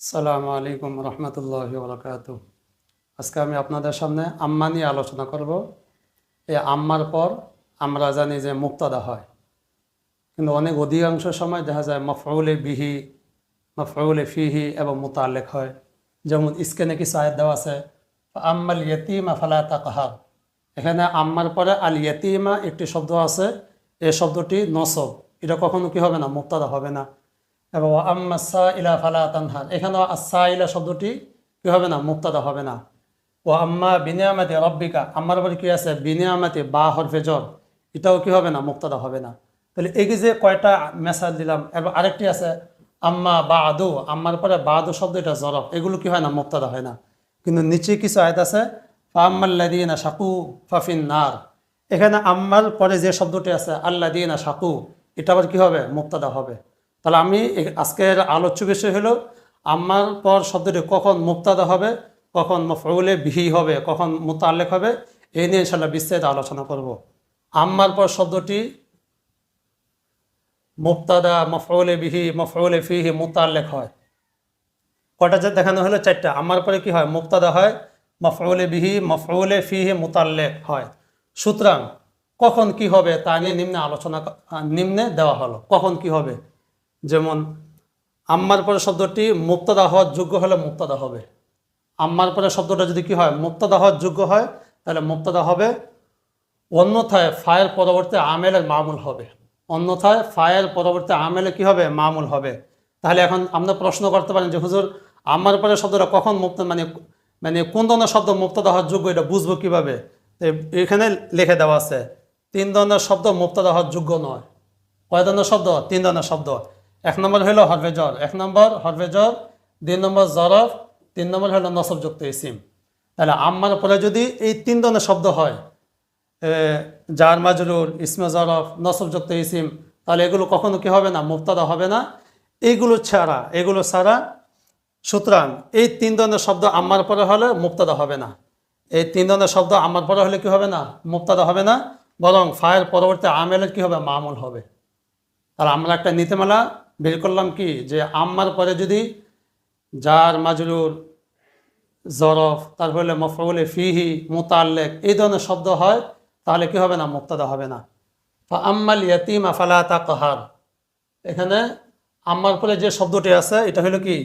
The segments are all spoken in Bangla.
আসসালামু আলাইকুম রহমতুল্লাহ বরকাত আজকে আমি আপনাদের সামনে আম্মা নিয়ে আলোচনা করব। এই আম্মার পর আমরা জানি যে মুক্তাদা হয়। কিন্তু অনেক অধিকাংশ সময় দেখা যায় মফরুলে বিহি মফরুলে ফিহি এবং মোতালেক হয়। যেমন স্কেনে কিছু আয়াত দেওয়া আছে আম্মাল ইয়তিমা ফালা তাকাহার। এখানে আম্মার পরে আল ইয়তিমা একটি শব্দ আছে এই শব্দটি নসব। এটা কখনো কি হবে না, মুক্তাদা হবে না। এবং আম্মা সা ইলা ফালা তানহার এখানেও আসা ইলা শব্দটি কি হবে না? মুক্তাদা হবে না। ও আম্মা বিনিয়ামাতি রব্বিকা। আম্মার পরে কি আছে? বিনিয়ামাতি বা হরফে জর এটাও কি হবে না? মুক্তাদা হবে না। তাহলে এই যে কয়টা মেসাজ দিলাম এবং আরেকটি আছে, আম্মা বা আদু আম্মার পরে বা আদু শব্দ, এটা জরফ। এগুলো কি হয় না? মুক্তাদা হয় না। কিন্তু নিচে কিছু আয়াত আছে ফাম্মাল্লাদিনা শাকু ফাফিন নার। এখানে আম্মার পরে যে শব্দটি আছে আল্লা দিনা শাকু, এটা আবার কি হবে? মুক্তাদা হবে। তাহলে আমি আজকের আলোচ্য বিষয় হলো আম্মার পর শব্দটি কখন মুক্তাদা হবে, কখন মফউলে বিহি হবে, কখন মুতাল্লেক হবে এই নিয়ে ইনশাল্লাহ বিস্তারিত আলোচনা করব। আম্মার পর শব্দটি মুক্তাদা, মফউলে বিহি, মফউলে ফিহি মুতাল্লেক হয়। কটা যে দেখানো হলো? চারটা। আমার পরে কি হয়? মুক্তাদা হয়, মফউলে বিহি, মফউলে ফিহি মুতাল্লেক হয়। সুতরাং কখন কি হবে তা নিয়ে নিম্নে আলোচনা নিম্নে দেওয়া হলো। কখন কি হবে? যেমন, আম্মার পরে শব্দটি মুক্তাদা হওয়ার যোগ্য হলে মুক্তাদা হবে। আম্মার পরে শব্দটা যদি কি হয় মুক্তাদা হওয়ার যোগ্য হয়, তাহলে মুক্তাদা হবে। অন্যথায় ফায়ের পরবর্তী আমেলের মামুল হবে। অন্যথায় ফায়ের পরবর্তী আমেলে কি হবে? মামুল হবে। তাহলে এখন আমরা প্রশ্ন করতে পারেন যে, হুজুর আমার পরে শব্দটা কখন মুক্ত মানে মানে কোন ধরনের শব্দ মুক্তদা হওয়ার যোগ্য, এটা বুঝব কীভাবে? এখানে লিখে দেওয়া আছে, তিন ধরনের শব্দ মুক্তদা হওয়ার যোগ্য নয়। কয় ধরনের শব্দ? তিন ধরনের শব্দ। এক নম্বর হলো হরভেজর এক নম্বর হরভেজর দুই নম্বর জরফ, তিন নম্বর হলো নসবযুক্ত ইসিম। তাহলে আম্মার পরে যদি এই তিন ধরনের শব্দ হয় জার, মাজরুর, ইসমে, জরফ, নসবযুক্ত ইসিম, তাহলে এগুলো কখনো কি হবে না? মুক্তাদা হবে না। এইগুলো ছাড়া, এগুলো ছাড়া সুতরাং এই তিন ধরনের শব্দ আম্মার পরে হলে মুক্তাদা হবে না। এই তিন ধরনের শব্দ আমার পরে হলে কি হবে না? মুক্তাদা হবে না। বরং ফায়ের পরবর্তী আমেলের কি হবে? মামুল হবে। আর আমরা একটা নীতিমালা বের করলাম কি? যে আম্মার পরে যদি জার মাজরুর জরফ, তারপরে মফরুলে ফিহি, মুতাল্লেক এই ধরনের শব্দ হয়, তাহলে কি হবে না? মুক্তাদা হবে না। ফা আম্মাল ইয়াতিম আফালা তা কাহার এখানে আম্মার পরে যে শব্দটি আছে, এটা হলো কি?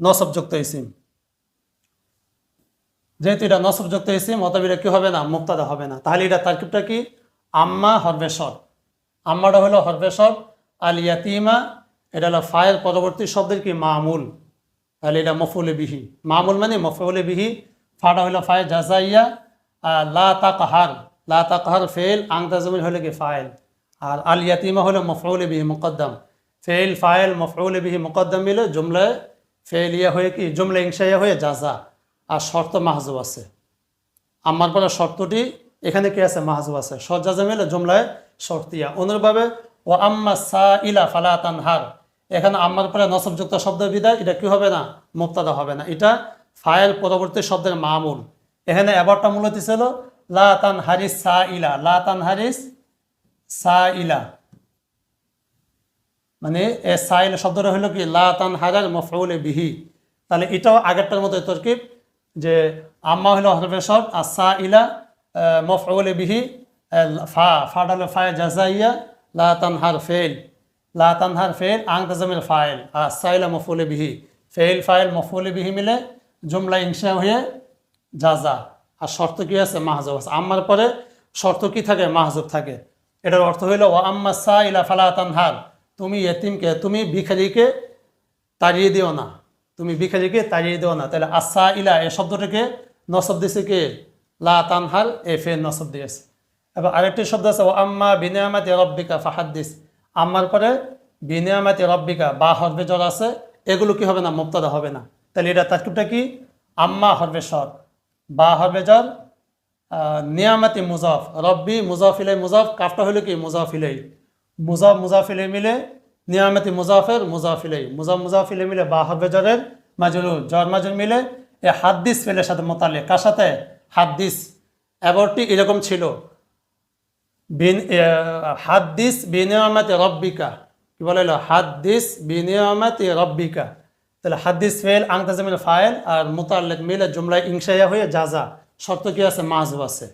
নসবযুক্ত ইসিম। যেহেতু এটা নসবযুক্ত ইসিম, অতএব এটা কি হবে না? মুক্তাদা হবে না। তাহলে এটা তারকিবটা কি? আম্মা হরবেশর আম্মাটা হলো হরবেশর আল ইয়াতিমা এটা হলো ফায়ের পরবর্তী শব্দের কি? মামুল। তাহলে এটা মফুলে বিহি মামুল মানে মফুলে বিহি ফাটা হলো ফায়ে জাজাইয়া আর লা তাকাহার লা তাকাহার ফেল আংতাজমিল হলো কি? ফাইল আর আল ইয়াতিমা হলো মফউলে বিহি মুকদ্দম। ফেল ফাইল মফউলে বিহি মুকদ্দম মিলে জুমলায় ফেল ইয়া হয়ে কি? জুমলা ইংশাইয়া হয়ে জাজা আর শর্ত মাহজুব আছে। আমার পরে শর্তটি, এখানে কি আছে? মাহজুব আছে। সজ্জা মিলে জুমলায় শর্তিয়া অনুরূপভাবে ও আম্মা সা ইলা ফালা তানহার। এখানে আম্মার পরে নসবযুক্ত শব্দ বিদায়, এটা কি হবে না? মুক্তাদা হবে না। এটা ফায়ের পরবর্তী শব্দের মামুল এখানে এবারটা মূলত ছিল লা তান হারিস সা ইলা লা তান হারিস সা ইলা মানে এ সাইল শব্দটা হলো কি, লা তান হারার মফউলে বিহি। তাহলে এটাও আগেরটার মতো তরকিব, যে আম্মা হলো হরফে শর্ট আর সা ইলা মফউলে বিহি ফা ফাটা হলো ফায় জাজাইয়া লা তানহার ফেল লা তানহার ফেল আংতাজামের ফাইল আর সাইলা মফউলে বিহি ফেল ফাইল মফউলে বিহি মিলে জুমলা ইনশা হয়ে জাজা আর শর্ত কি আছে? মাহজুব আছে। আম্মার পরে শর্ত কি থাকে? মাহজুব থাকে। এটার অর্থ হইল ও আম্মা সা ইলা ফালা তানহার, তুমি এতিমকে তুমি ভিখারিকে তাড়িয়ে দিও না। তুমি ভিখারিকে তাড়িয়ে দিও না। তাহলে আসা ইলা এ শব্দটাকে নসব দিছে কে? লা তানহার এ ফে নসব দিয়েছে। এবার আরেকটি শব্দ আছে ও আম্মা বিনিয়ামাতি রব্বিকা ফাহাদ্দিস। আম্মার পরে, বিনিয়ামাতি রব্বিকা, বা হরবে জ্বর আছে, এগুলো কি হবে না? মুক্তাদা হবে না। তাহলে এটা তারকিবটা কি? আম্মা হরবে স্বর, বা হরবে জ্বর নিয়ামাতি মুজাফ। রব্বি মুজাফিলাই মুজাফ, কাফটা হলো কি? মুজাফিলাই মুজাফ মুজাফিলাই মিলে নিয়ামতি মুজাফের মুজাফিলাই মুজাফ মুজাফিলাই মিলে বা হরবে জ্বরের মাজরু জ্বর মাজুর মিলে এ হাদ্দিস ফেলের সাথে মোতালে কার সাথে? হাদ্দিস। এবারটি এরকম ছিল। হাদ্দিস বিনিয়ামাতে রব্বিকা। কি বলে হলো? হাদ্দিস বিনিয়ামাতে রব্বিকা। তাহলে হাদিস ফেল আংতাজামিল ফাইল আর মুতাল্লেক মিলে জুমলায় ইংশাইয়া হয়ে যা যা শর্ত কি আছে? মাজব আছে।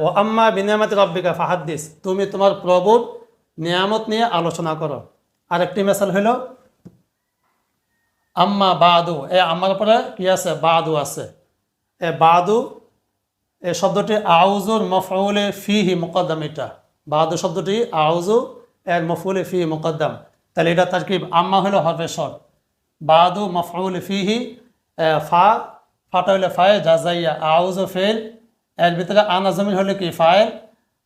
ও আম্মা বিনিয়ামত রব্বিকা ফাহাদ্দিস তুমি তোমার প্রভুর নিয়ামত নিয়ে আলোচনা করো। আরেকটি মেসাল হলো, আম্মা বাদু, এ, আমার পরে কি আছে? বাদু আছে। এ, বাদু এই শব্দটি আউজুর মফউলে ফিহি মুকদ্দাম এটা। বাদু শব্দটি আউজু এর মফউলে ফিহি মুকদ্দাম। তাহলে এটা তার কি আম্মা হলো হরফে শর বাদু মফউলে ফিহি ফা, ফাটা হলে ফায়ে জাজাইয়া আউজু ফেল। এর ভিতরে আনা জমিন হলে কি? ফাইল।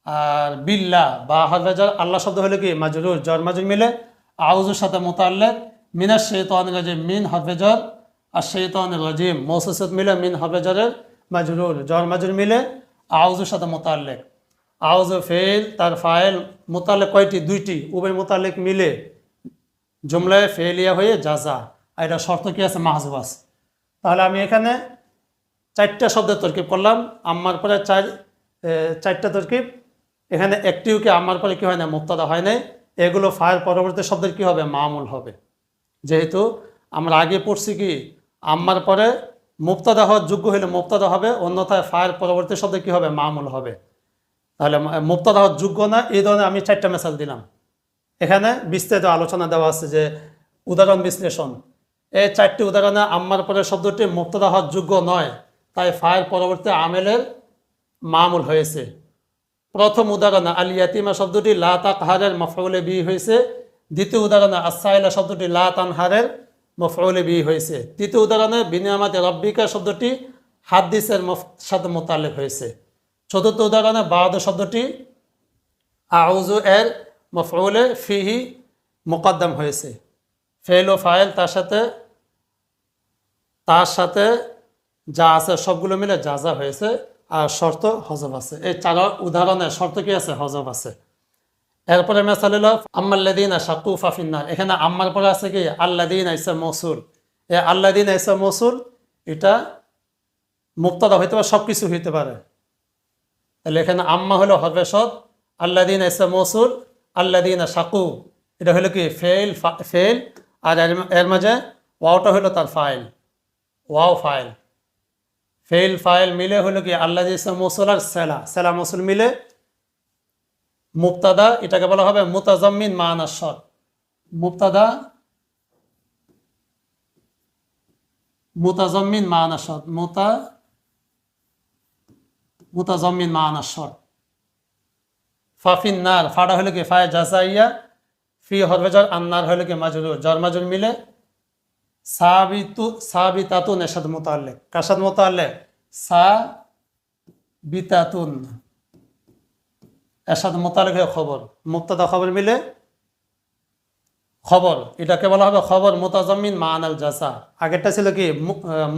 আর বিল্লা, বা হরফে জর আল্লাহ শব্দ হলে কি? মাজরুর জর মাজুর মিলে। আউজুর সাথে মোতাল্লেক। মিনার শেতান রাজিম, মিন হরফে জর আর শেতান রাজিম মৌসুসত মিলে মিন হরফে জরের মাজরুর জর মাজুর মিলে আউজুর সাথে মোতাল্লেক আউজু ফেল তার ফাইল মোতালেক কয়টি? দুইটি। উভয় মোতালেক মিলে জুমলায় ফেলিয়া হয়ে যাজা। আর এটা শর্ত কি আছে? মাহজুবাস তাহলে আমি এখানে চারটা শব্দের তরকিব করলাম। আম্মার পরে চার চারটা তরকিব। এখানে একটিও কি আম্মার পরে কি হয় না? মুক্তাদা হয় নাই। এগুলো ফায়ের পরবর্তী শব্দের কি হবে? মামুল হবে। যেহেতু আমরা আগে পড়ছি কি? আম্মার পরে মুক্তাদা হওয়ার যোগ্য হলে মুক্তাদা হবে, অন্যথায় ফায়ের পরবর্তী শব্দে কি হবে? মামুল হবে। তাহলে মুক্তাদা হওয়ার যোগ্য না, এই ধরনের আমি চারটা মেসাল দিলাম। এখানে বিস্তারিত আলোচনা দেওয়া আছে যে উদাহরণ বিশ্লেষণ। এই চারটি উদাহরণে আম্মার পরে শব্দটি মুক্তদা হওয়ার যোগ্য নয়, তাই ফায়ের পরবর্তী আমেলের মামুল হয়েছে। প্রথম উদাহরণে আল ইয়াতিমা শব্দটি লা তাকহারের মফউলে বি হয়েছে। দ্বিতীয় উদাহরণে আসাইলা শব্দটি লা তানহারের মফউলে বি হয়েছে। তৃতীয় উদাহরণে, বিনিয়ামাতে রব্বিকা শব্দটি হাদিসের সাথে মোতালেক হয়েছে। চতুর্থ উদাহরণে বাদ শব্দটি আউজু এর মফউলে ফিহি মোকদ্দম হয়েছে। ফেল ও ফাইল তার সাথে তার সাথে যা আছে সবগুলো মিলে যা যা হয়েছে, আর শর্ত হজব আছে। এই চার উদাহরণে শর্ত কি আছে? হজব আছে। এরপরে মেসাল হলো আম্মাল্লাদিন শাকু ফাফিন্নার। এখানে আম্মার পরে আছে কি? আল্লাদিন আইসা মসুল। এ আল্লাদিন আইসা মসুল, এটা মুক্তাদা হইতে পারে সব কিছু হইতে পারে। তাহলে এখানে আম্মা হলো হরফে সদ আল্লাদিন এসে মসুল আল্লাদিন শাকু এটা হলো কি? ফেল ফেল আর এর- মাঝে ওয়াওটা হলো তার file. Wow file. Fail file মিলে হলো কি? আল্লাহ মসুল আর সেলা। সেলা, মসুল মিলে মুক্তাদা এটাকে বলা হবে মুতাজম্মিন মানা সদ মুক্তাদা মুতাজম্মিন মানা সদ মুতা, মুতাজম্মিন মানা শর ফাফিন নার ফাড়া হলে কি? ফায় জাসাইয়া ফি হরবেজর আন্নার হলে কি? মাজরুর। জর মাজুর মিলে সাবিতু, সাবিতাতুন এসাদ মোতাল্লে কাসাদ মোতাল্লে সা বিতাতুন এসাদ মোতালেক হয়ে খবর। মুক্তাদা খবর মিলে? খবর। এটাকে বলা হবে খবর মোতাজম্মিন মানাল জাসা আগেরটা ছিল কি?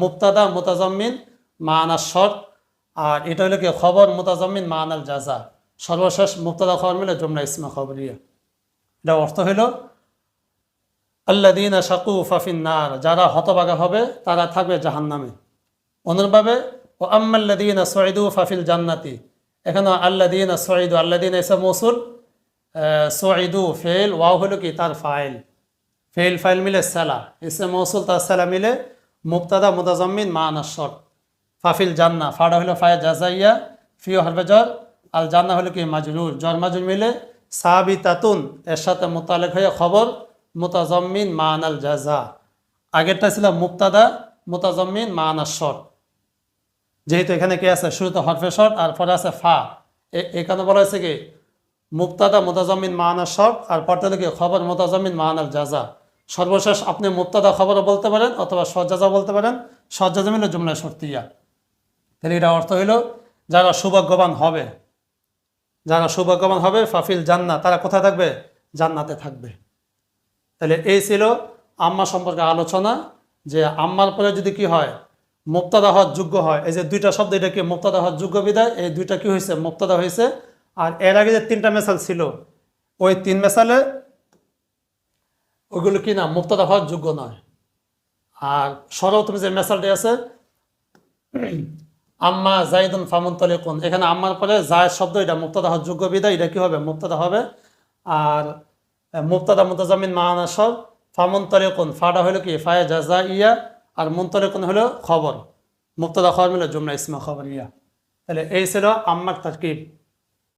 মুক্তাদা মোতাজম্মিন মানার শর্ত। আর এটা হলো কি? খবর মোতাজম্মিন মানাল জাজা। সর্বশেষ মুক্তাদা খবর মিলে জমনা ইসমা খবরিয়া। এটা অর্থ হইল আল্লাদিন শাকু ফাফিন নার যারা হতবাগা হবে, তারা থাকবে জাহান্নামে। অনুরভাবে ও আম্মাল্লাদিন সঈদু ফাফিল জান্নাতি এখানে আল্লাদিন সঈদু আল্লাদিন এসে মৌসুল সঈদু ফেল ওয়াও হলো কি? তার ফাইল। ফেল ফাইল মিলে সালা। এসে মৌসুল তার সালা মিলে মুক্তাদা মুতাজম্মিন মান শর্ট ফাফিল জান্না ফাড়া হলো ফায় জাজাইয়া ফিও হরবে জর আল জান্না হলো কি? মাজরুর জর মাজুর মিলে সাবি তাতুন এর সাথে মোতালেক হয়ে খবর মুতাজম্মিন মান আল জাজা আগেরটা ছিল মুক্তাদা মুতাজম্মিন মান আর শর্ট যেহেতু এখানে কি আছে? শুরুতে হরফে শর্ট আর পরে আছে ফা। এখানে বলা হয়েছে কি? মুক্তাদা মুতাজমিন মাহানার শর্ট আর হলো কি? খবর মোতাজমিন মাহানার জাজা। সর্বশেষ আপনি মুক্তাদা খবরও বলতে পারেন, অথবা সজ্জাজা বলতে পারেন। সজ্জাজা মিলে জুমলা শর্তিয়া। তাহলে এটা অর্থ হইল, যারা সৌভাগ্যবান হবে, যারা সৌভাগ্যবান হবে, ফাফিল জান্না তারা কোথায় থাকবে? জান্নাতে থাকবে। তাহলে এই ছিল আম্মা সম্পর্কে আলোচনা, যে আম্মার পরে যদি কি হয় মুক্তাদা হওয়ার যোগ্য হয়। এই যে দুইটা শব্দ, এটা কি মুক্তাদা হওয়ার যোগ্য বিদায় এই দুইটা কি হয়েছে মুক্তাদা হয়েছে আর এর আগে যে তিনটা মেসাল ছিল, ওই তিন মেসালে ওইগুলো কি না, মুক্তাদা হওয়ার যোগ্য নয়। আর সর্বপ্রথম যে মেসালটি আছে, আম্মা জাইদুন ফামুন তলিকুন এখানে আম্মার পরে জায়দ শব্দ, এটা মুক্তাদা হওয়ার যোগ্য বিদায় এটা কি হবে? মুক্তাদা হবে। আর মুক্তাদা মুতাজামিন মাহানা সব ফামন্তলেকুন। ফাটা হলো কি? ফায়া জাজা ইয়া আর মুন্তলেকুন হলো? খবর। মুক্তদা খবর মিল জুমলা ইসমা খবর ইয়া তাহলে এই ছিল আম্মার তারকিব।